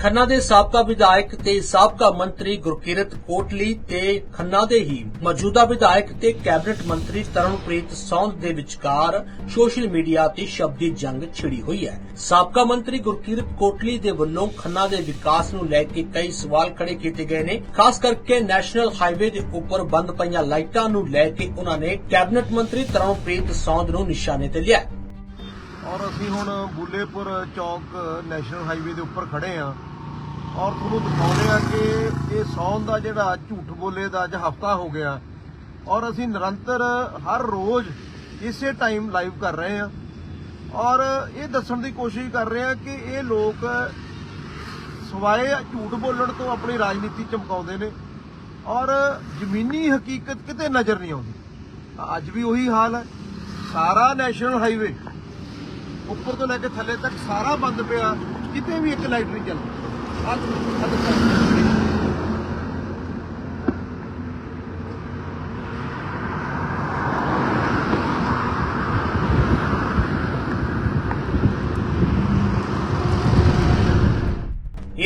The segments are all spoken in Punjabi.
ਖੰਨਾ ਦੇ ਸਾਬਕਾ ਵਿਧਾਇਕ ਤੇ ਸਾਬਕਾ ਮੰਤਰੀ ਗੁਰਕੀਰਤ ਕੋਟਲੀ ਤੇ ਖੰਨਾ ਦੇ ਹੀ ਮੌਜੂਦਾ ਵਿਧਾਇਕ ਤੇ ਕੈਬਨਿਟ ਮੰਤਰੀ ਤਰਨਪ੍ਰੀਤ ਸੌਂਦ ਦੇ ਵਿਚਕਾਰ ਸੋਸ਼ਲ ਮੀਡੀਆ ਤੇ ਸ਼ਬਦੀ ਜੰਗ ਛਿੜੀ ਹੋਈ ਹੈ। ਸਾਬਕਾ ਮੰਤਰੀ ਗੁਰਕੀਰਤ ਕੋਟਲੀ ਦੇ ਵੱਲੋਂ ਖੰਨਾ ਦੇ ਵਿਕਾਸ ਨੂੰ ਲੈ ਕੇ ਕਈ ਸਵਾਲ ਖੜੇ ਕੀਤੇ ਗਏ ਨੇ। ਖਾਸ ਕਰਕੇ ਨੈਸ਼ਨਲ ਹਾਈਵੇ ਦੇ ਉੱਪਰ ਬੰਦ ਪਈਆਂ ਲਾਈਟਾਂ ਨੂੰ ਲੈ ਕੇ ਉਹਨਾਂ ਨੇ ਕੈਬਨਿਟ ਮੰਤਰੀ ਤਰਨਪ੍ਰੀਤ ਸੌਂਦ ਨੂੰ ਨਿਸ਼ਾਨੇ ਤੇ ਲਿਆ। ਔਰ ਅਸੀਂ ਹੁਣ ਬੁੱਲੇਪੁਰ ਚੌਕ ਨੈਸ਼ਨਲ ਹਾਈਵੇ ਦੇ ਉੱਪਰ ਖੜੇ ਆ। ਔਰ ਤੁਹਾਨੂੰ ਦਿਖਾਉਂਦੇ ਆ ਕਿ ਇਹ ਸੌਣ ਦਾ ਜਿਹੜਾ ਝੂਠ ਬੋਲੇ ਦਾ ਅੱਜ ਹਫਤਾ ਹੋ ਗਿਆ। ਔਰ ਅਸੀਂ ਨਿਰੰਤਰ ਹਰ ਰੋਜ਼ ਇਸੇ ਟਾਈਮ ਲਾਈਵ ਕਰ ਰਹੇ ਆ। ਔਰ ਇਹ ਦੱਸਣ ਦੀ ਕੋਸ਼ਿਸ਼ ਕਰ ਰਹੇ ਆ ਕਿ ਇਹ ਲੋਕ ਸਵਾਏ ਝੂਠ ਬੋਲਣ ਤੋਂ ਆਪਣੀ ਰਾਜਨੀਤੀ ਚਮਕਾਉਂਦੇ ਨੇ। ਔਰ ਜ਼ਮੀਨੀ ਹਕੀਕਤ ਕਿਤੇ ਨਜ਼ਰ ਨਹੀਂ ਆਉਂਦੀ। ਅੱਜ ਵੀ ਉਹੀ ਹਾਲ ਹੈ। ਸਾਰਾ ਨੈਸ਼ਨਲ ਹਾਈਵੇ ਉੱਪਰ ਤੋਂ ਲੈ ਕੇ ਥੱਲੇ ਤੱਕ ਸਾਰਾ ਬੰਦ ਪਿਆ, ਕਿਤੇ ਵੀ ਇੱਕ ਲਾਈਟ ਨਹੀਂ ਚੱਲਦੀ। ਅੱਜ ਅੱਜ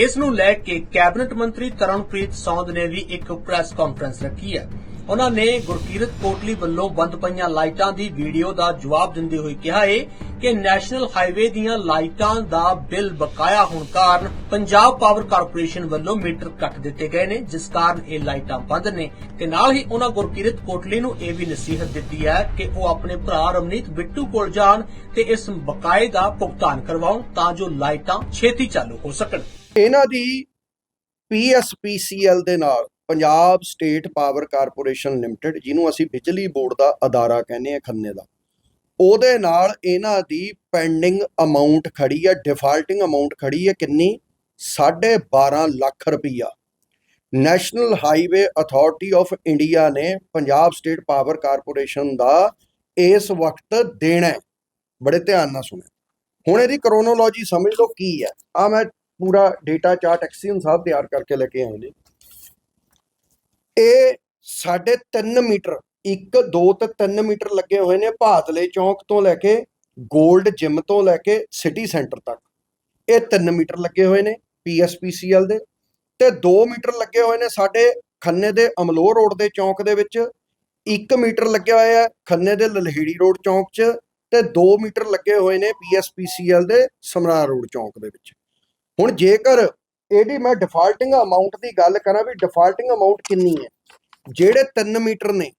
ਇਸ ਨੂੰ ਲੈ ਕੇ ਕੈਬਨਿਟ ਮੰਤਰੀ ਤਰਨਪ੍ਰੀਤ ਸੌਂਦ ਨੇ ਵੀ ਇੱਕ ਪ੍ਰੈਸ ਕਾਨਫਰੰਸ ਰੱਖੀ ਹੈ। ਉਹਨਾਂ ਨੇ ਗੁਰਕੀਰਤ ਕੋਟਲੀ ਵੱਲੋਂ ਬੰਦ ਪਈਆਂ ਲਾਈਟਾਂ ਦੀ ਵੀਡੀਓ ਦਾ ਜਵਾਬ ਦਿੰਦੇ ਹੋਏ ਕਿਹਾ ਹੈ ਕਿ ਨੈਸ਼ਨਲ ਹਾਈਵੇ ਦੀਆਂ ਲਾਈਟਾਂ ਦਾ ਬਿੱਲ ਬਕਾਇਆ ਹੋਣ ਕਾਰਨ ਪੰਜਾਬ ਪਾਵਰ ਕਾਰਪੋਰੇਸ਼ਨ ਵੱਲੋਂ ਮੀਟਰ ਕੱਟ ਦਿੱਤੇ ਗਏ ਨੇ, ਜਿਸ ਕਾਰਨ ਇਹ ਲਾਈਟਾਂ ਬੰਦ ਨੇ। ਤੇ ਨਾਲ ਹੀ ਉਹਨਾਂ ਗੁਰਕੀਰਤ ਕੋਟਲੀ ਨੂੰ ਇਹ ਵੀ ਨਸੀਹਤ ਦਿੱਤੀ ਹੈ ਕਿ ਉਹ ਆਪਣੇ ਭਰਾ ਰਮਨੀਤ ਬਿੱਟੂ ਕੋਲ ਜਾਣ ਤੇ ਇਸ ਬਕਾਏ ਦਾ ਭੁਗਤਾਨ ਕਰਵਾਉਣ ਤਾਂ ਜੋ ਲਾਈਟਾਂ ਛੇਤੀ ਚਾਲੂ ਹੋ ਸਕਣ। ਇਹਨਾਂ ਦੀ PSPCL ਦੇ ਨਾਲ Punjab state power corporation limited ਜਿਹਨੂੰ ਅਸੀਂ ਬਿਜਲੀ ਬੋਰਡ ਦਾ ਅਦਾਰਾ ਕਹਿੰਦੇ ਆ ਖੰਨੇ ਦਾ, ਉਹਦੇ ਨਾਲ ਇਹਨਾਂ ਦੀ ਪੈਂਡਿੰਗ ਅਮਾਉਂਟ ਖੜੀ ਹੈ ਡਿਫਾਲਟਿੰਗ ਅਮਾਉਂਟ ਖੜੀ ਹੈ ਕਿੰਨੀ? 12.5 ਲੱਖ ਰੁਪਈਆ। National highway authority of India ਨੇ ਪੰਜਾਬ ਸਟੇਟ ਪਾਵਰ ਕਾਰਪੋਰੇਸ਼ਨ ਦਾ ਇਸ ਵਕਤ ਦੇਣਾ ਬੜੇ ਧਿਆਨ ਨਾਲ ਸੁਣੋ ਹੁਣ ਇਹਦੀ ਕਰੋਨੋਲੋਜੀ ਸਮਝ ਲਓ ਕੀ ਹੈ। ਆ ਮੈਂ ਪੂਰਾ ਡੇਟਾ ਚਾਰਟ ਐਕਸੀਅਨ ਸਾਹਿਬ ਤਿਆਰ ਕਰਕੇ ਲੈ ਕੇ ਆਏ ਨੇ। ਇਹ ਸਾਡੇ 3 ਮੀਟਰ 1 2 ਤੇ 3 ਮੀਟਰ ਲੱਗੇ ਹੋਏ ਨੇ ਭਾਦਲੇ ਚੌਂਕ ਤੋਂ ਲੈ ਕੇ 골ਡ ਜਿਮ ਤੋਂ ਲੈ ਕੇ ਸਿਟੀ ਸੈਂਟਰ ਤੱਕ। ਇਹ 3 ਮੀਟਰ ਲੱਗੇ ਹੋਏ ਨੇ ਪੀਐਸਪੀਸੀਐਲ ਦੇ ਤੇ 2 ਮੀਟਰ ਲੱਗੇ ਹੋਏ ਨੇ ਸਾਡੇ ਖੰਨੇ ਦੇ ਅਮਲੋਹ ਰੋਡ ਦੇ ਚੌਂਕ ਦੇ ਵਿੱਚ। 1 ਮੀਟਰ ਲੱਗਿਆ ਹੋਇਆ ਹੈ ਖੰਨੇ ਦੇ ਲਲਹੇੜੀ ਰੋਡ ਚੌਂਕ 'ਚ ਤੇ 2 ਮੀਟਰ ਲੱਗੇ ਹੋਏ ਨੇ ਪੀਐਸਪੀਸੀਐਲ ਦੇ ਸਮਰਾਰ ਰੋਡ ਚੌਂਕ ਦੇ ਵਿੱਚ। ਹੁਣ ਜੇਕਰ ਇਹਦੀ ਮੈਂ ਡਿਫਾਲਟਿੰਗ ਅਮਾਉਂਟ ਦੀ ਗੱਲ ਕਰਾਂ ਵੀ ਡਿਫਾਲਟਿੰਗ ਅਮਾਉਂਟ ਕਿੰਨੀ ਹੈ? ਜਿਹੜੇ 3 ਮੀਟਰ ਨੇ,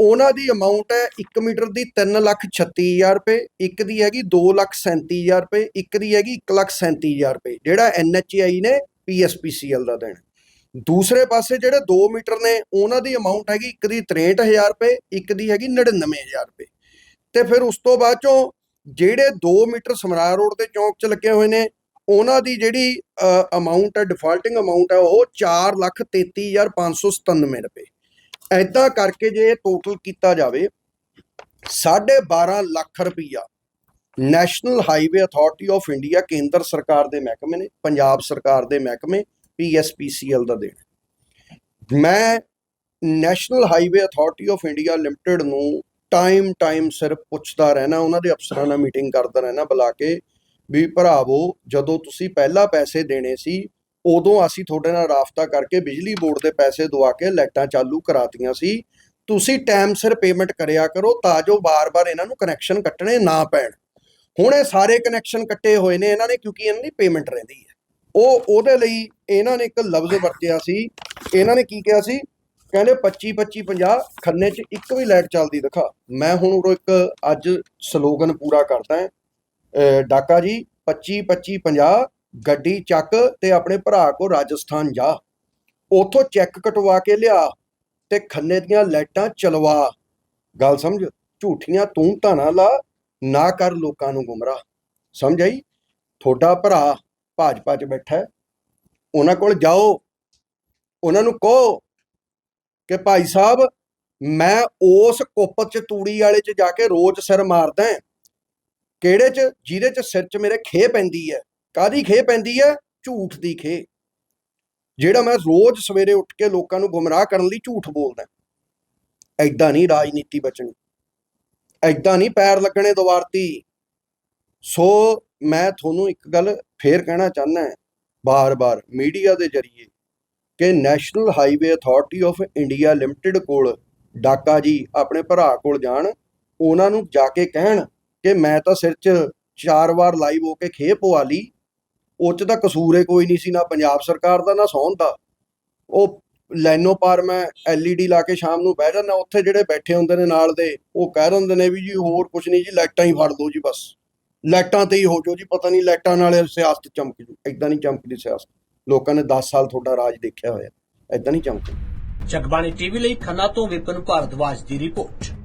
ਉਹਨਾਂ ਦੀ ਅਮਾਉਂਟ ਹੈ 1 ਮੀਟਰ ਦੀ 336000 ਰੁਪਏ, ਇੱਕ ਦੀ ਹੈਗੀ 237000 ਰੁਪਏ, ਇੱਕ ਦੀ ਹੈਗੀ 137000 ਰੁਪਏ, ਜਿਹੜਾ ਐਨਐਚਆਈ ਨੇ ਪੀਐਸਪੀਸੀਐਲ ਦਾ ਦੇਣਾ। ਦੂਸਰੇ ਪਾਸੇ ਜਿਹੜੇ 2 ਮੀਟਰ ਨੇ, ਉਹਨਾਂ ਦੀ ਅਮਾਉਂਟ ਹੈਗੀ ਇੱਕ ਦੀ 63000 ਰੁਪਏ, ਇੱਕ ਦੀ ਹੈਗੀ 99000 ਰੁਪਏ। ਤੇ ਫਿਰ ਉਸ ਤੋਂ ਬਾਅਦ ਚੋਂ ਜਿਹੜੇ 2 ਮੀਟਰ ਸਮਰਾਰ ਰੋਡ ਦੇ ਚੌਂਕ 'ਚ ਲੱਗੇ ਹੋਏ ਨੇ ਉਹਨਾਂ ਦੀ ਜਿਹੜੀ ਅਮਾਉਂਟ ਹੈ ਡਿਫਾਲਟਿੰਗ ਅਮਾਉਂਟ ਹੈ, ਉਹ 433597 ਰੁਪਏ। ਐਦਾਂ ਕਰਕੇ ਜੇ ਟੋਟਲ ਕੀਤਾ ਜਾਵੇ 12.5 ਲੱਖ ਰੁਪਈਆ national highway authority of India ਕੇਂਦਰ ਸਰਕਾਰ ਦੇ ਮਹਿਕਮੇ ਨੇ, ਪੰਜਾਬ ਸਰਕਾਰ ਦੇ ਮਹਿਕਮੇ ਪੀਐਸਪੀਸੀਐਲ ਦਾ ਦੇਣ। ਮੈਂ national highway authority of India limited ਨੂੰ ਟਾਈਮ ਟਾਈਮ ਸਿਰ ਪੁੱਛਦਾ ਰਹਿਣਾ, ਉਹਨਾਂ ਦੇ ਅਫਸਰਾਂ ਨਾਲ ਮੀਟਿੰਗ ਕਰਦਾ ਰਹਿਣਾ, ਬੁਲਾ ਕੇ ਵੀ ਭਰਾਵੋ, ਜਦੋਂ ਤੁਸੀਂ ਪਹਿਲਾਂ ਪੈਸੇ ਦੇਣੇ ਸੀ, ਉਦੋਂ ਅਸੀਂ ਤੁਹਾਡੇ ਨਾਲ ਰਾਫਤਾ ਕਰਕੇ ਬਿਜਲੀ ਬੋਰਡ ਦੇ ਪੈਸੇ ਦਵਾ ਕੇ ਲਾਈਟਾਂ ਚਾਲੂ ਕਰਾਤੀਆਂ ਸੀ। ਤੁਸੀਂ ਟਾਈਮ ਸਿਰ ਪੇਮੈਂਟ ਕਰਿਆ ਕਰੋ ਤਾਂ ਜੋ ਬਾਰ-ਬਾਰ ਇਹਨਾਂ ਨੂੰ ਕਨੈਕਸ਼ਨ ਕੱਟਣੇ ਨਾ ਪੈਣ। ਹੁਣ ਇਹ ਸਾਰੇ ਕਨੈਕਸ਼ਨ ਕੱਟੇ ਹੋਏ ਨੇ, ਇਹਨਾਂ ਨੇ ਕਿਉਂਕਿ ਇਹਨਾਂ ਦੀ ਪੇਮੈਂਟ ਰਹਿੰਦੀ ਹੈ। ਉਹ, ਉਹਦੇ ਲਈ ਇਹਨਾਂ ਨੇ ਇੱਕ ਲਫ਼ਜ਼ ਵਰਤਿਆ ਸੀ, ਇਹਨਾਂ ਨੇ ਕੀ ਕਿਹਾ ਸੀ? ਕਹਿੰਦੇ 25 25 50 ਖੰਨੇ 'ਚ ਇੱਕ ਵੀ ਲਾਈਟ ਚੱਲਦੀ ਦਿਖਾ। ਮੈਂ ਹੁਣ ਉਰੋਂ ਇੱਕ ਅੱਜ ਸਲੋਗਨ ਪੂਰਾ ਕਰਦਾ ਹਾਂ। ਡਾਕਾ ਜੀ 25 25 50 ਗੱਡੀ ਚੱਕ ਤੇ ਆਪਣੇ ਭਰਾ ਕੋ ਰਾਜਸਥਾਨ ਜਾ। ਉਥੋਂ ਚੈੱਕ ਕਟਵਾ ਕੇ ਲਿਆ ਤੇ ਖੰਨੇ ਦੀਆਂ ਲਾਈਟਾਂ ਚਲਵਾ। ਗੱਲ ਸਮਝ? ਝੂਠੀਆਂ ਤੂੰ ਤਾਂ ਲਾ, ਨਾ ਕਰ ਲੋਕਾਂ ਨੂੰ ਗੁੰਮਰਾਹ। ਸਮਝ ਆਈ? ਤੁਹਾਡਾ ਭਰਾ ਭਾਜਪਾ 'ਚ ਬੈਠਾ ਹੈ। ਉਹਨਾਂ ਕੋਲ ਜਾਓ। ਉਹਨਾਂ ਨੂੰ ਕਹੋ ਕਿ ਭਾਈ ਸਾਹਿਬ, ਮੈਂ ਉਸ ਕੁੱਪ 'ਚ ਤੂੜੀ ਵਾਲੇ 'ਚ ਜਾ ਕੇ ਰੋਜ਼ ਸਿਰ ਮਾਰਦਾ ਹਾਂ। ਕਿਹੜੇ 'ਚ? ਜਿਹਦੇ 'ਚ ਸਿਰ 'ਚ ਮੇਰੇ ਖੇ ਪੈਂਦੀ ਹੈ। ਕਾਦੀ ਖੇ ਪੈਂਦੀ ਹੈ? ਝੂਠ ਦੀ ਖੇ ਜਿਹੜਾ ਮੈਂ ਰੋਜ਼ ਸਵੇਰੇ ਉੱਠ ਕੇ ਲੋਕਾਂ ਨੂੰ ਗੁੰਮਰਾਹ ਕਰਨ ਲਈ ਝੂਠ ਬੋਲਦਾ। ਐਦਾਂ ਨਹੀਂ ਰਾਜਨੀਤੀ ਬਚਣੀ। ਐਦਾਂ ਨਹੀਂ ਪੈਰ ਲੱਗਣੇ ਦੁਆਰਤੀ ਸੋ ਮੈਂ ਤੁਹਾਨੂੰ ਇੱਕ ਗੱਲ ਫੇਰ ਕਹਿਣਾ ਚਾਹੁੰਦਾ ਬਾਰ-ਬਾਰ ਮੀਡੀਆ ਦੇ ਜ਼ਰੀਏ ਕਿ national highway authority of India limited ਕੋਲ ਡਾਕਾ ਜੀ ਆਪਣੇ ਭਰਾ ਕੋਲ ਜਾਣ, ਉਹਨਾਂ ਨੂੰ ਜਾ ਕੇ ਕਹਿਣ ਕਿ ਮੈਂ ਤਾਂ ਸਿਰ 'ਚ ਚਾਰ ਵਾਰ ਲਾਈਵ ਹੋ ਕੇ ਖੇ ਪਵਾ ਲਈ। ਉਹ 'ਚ ਤਾਂ ਕਸੂਰ ਹੀ ਕੋਈ ਨਹੀਂ ਸੀ, ਨਾ ਪੰਜਾਬ ਸਰਕਾਰ ਦਾ, ਨਾ ਸੌਣ ਦਾ। ਉਹ ਲੈਨੋ ਪਾਰ ਮੈਂ ਐਲਈਡੀ ਲਾ ਕੇ ਸ਼ਾਮ ਨੂੰ ਬਹਿ ਜਾਂਦਾ, ਉੱਥੇ ਜਿਹੜੇ ਬੈਠੇ ਹੁੰਦੇ ਨੇ ਨਾਲ ਦੇ, ਉਹ ਕਹਿ ਦਿੰਦੇ ਨੇ ਵੀ ਜੀ ਹੋਰ ਕੁਝ ਨਹੀਂ ਜੀ, ਲਾਈਟਾਂ ਹੀ ਫੜ ਦੋ ਜੀ ਬਸ। ਲਾਈਟਾਂ ਤੇ ਹੀ ਹੋ ਜਾਓ ਜੀ, ਪਤਾ ਨਹੀਂ ਲਾਈਟਾਂ ਨਾਲ ਸਿਆਸਤ ਚਮਕ ਜੂ। ਐਦਾਂ ਨਹੀਂ ਚਮਕਦੀ ਸਿਆਸਤ। ਲੋਕਾਂ ਨੇ 10 ਸਾਲ ਤੁਹਾਡਾ ਰਾਜ ਦੇਖਿਆ ਹੋਇਆ। ਐਦਾਂ ਨਹੀਂ ਚਮਕਦੀ। ਜਗਬਾਣੀ ਟੀਵੀ ਲਈ ਖੰਨਾ ਤੋਂ ਵਿਪਨ ਭਾਰਦਵਾਜ ਦੀ ਰਿਪੋਰਟ।